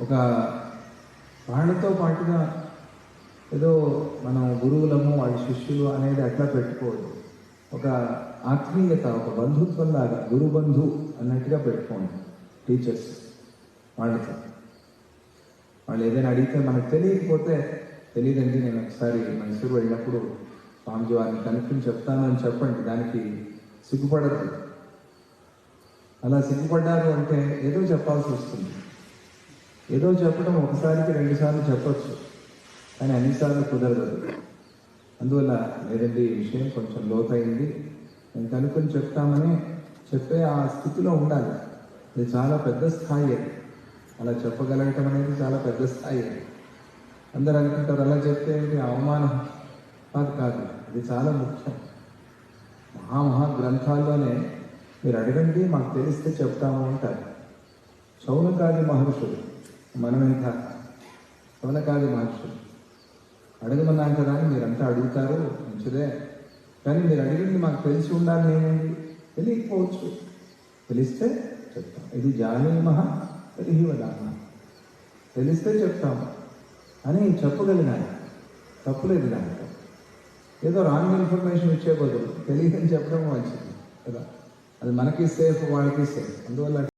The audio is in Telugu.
ఒక వాళ్ళతో పాటుగా ఏదో మనం గురువులము వాళ్ళ శిష్యులు అనేది అట్లా పెట్టుకోవద్దు. ఒక ఆత్మీయత ఒక బంధుత్వం లాగా గురు బంధు అన్నట్టుగా పెట్టుకోండి టీచర్స్ వాళ్ళతో వాళ్ళు ఏదైనా అడిగితే మనకు తెలియకపోతే తెలియదండి నేను ఒకసారి మైసూరు వెళ్ళినప్పుడు స్వామిజీ వారిని కనుక్కొని చెప్తాను అని చెప్పండి దానికి సిగ్గుపడదు అలా సిగ్గుపడ్డారు అంటే ఏదో చెప్పాల్సి వస్తుంది. ఏదో చెప్పడం ఒకసారికి రెండుసార్లు చెప్పచ్చు కానీ అన్నిసార్లు కుదరదు. అందువల్ల లేదండి ఈ విషయం కొంచెం లోతైంది. నేను కనుక్కొని చెప్తామని చెప్పే ఆ స్థితిలో ఉండాలి. ఇది చాలా పెద్ద స్థాయి అది. అలా చెప్పగలగటం అనేది చాలా పెద్ద స్థాయి అది. అనుకుంటారు అలా చెప్తే ఇది అవమానం కాదు కాదు. ఇది చాలా ముఖ్యం. మహామహా గ్రంథాల్లోనే మీరు అడగండి మాకు తెలిస్తే చెప్తాము అంటారు. మనమే మహర్షులు మనమెంత కాదు మహర్షులు. అడగమన్నాం కదా అని మీరంతా అడుగుతారు మంచిదే. కానీ మీరు అడిగింది మాకు తెలిసి ఉండాలి ఏముంది? తెలియకపోవచ్చు. తెలిస్తే చెప్తాం. ఇది జానీమహ తెలియ వదామ తెలిస్తే చెప్తాం. అని చెప్పగలిగాను తప్పులేదు దాంట్లో ఏదో రాంగ్ ఇన్ఫర్మేషన్ ఇచ్చే బదులు తెలియదని చెప్పడం మంచిది కదా. అది మనకి సేఫ్ వాళ్ళకి సేఫ్ అందువల్ల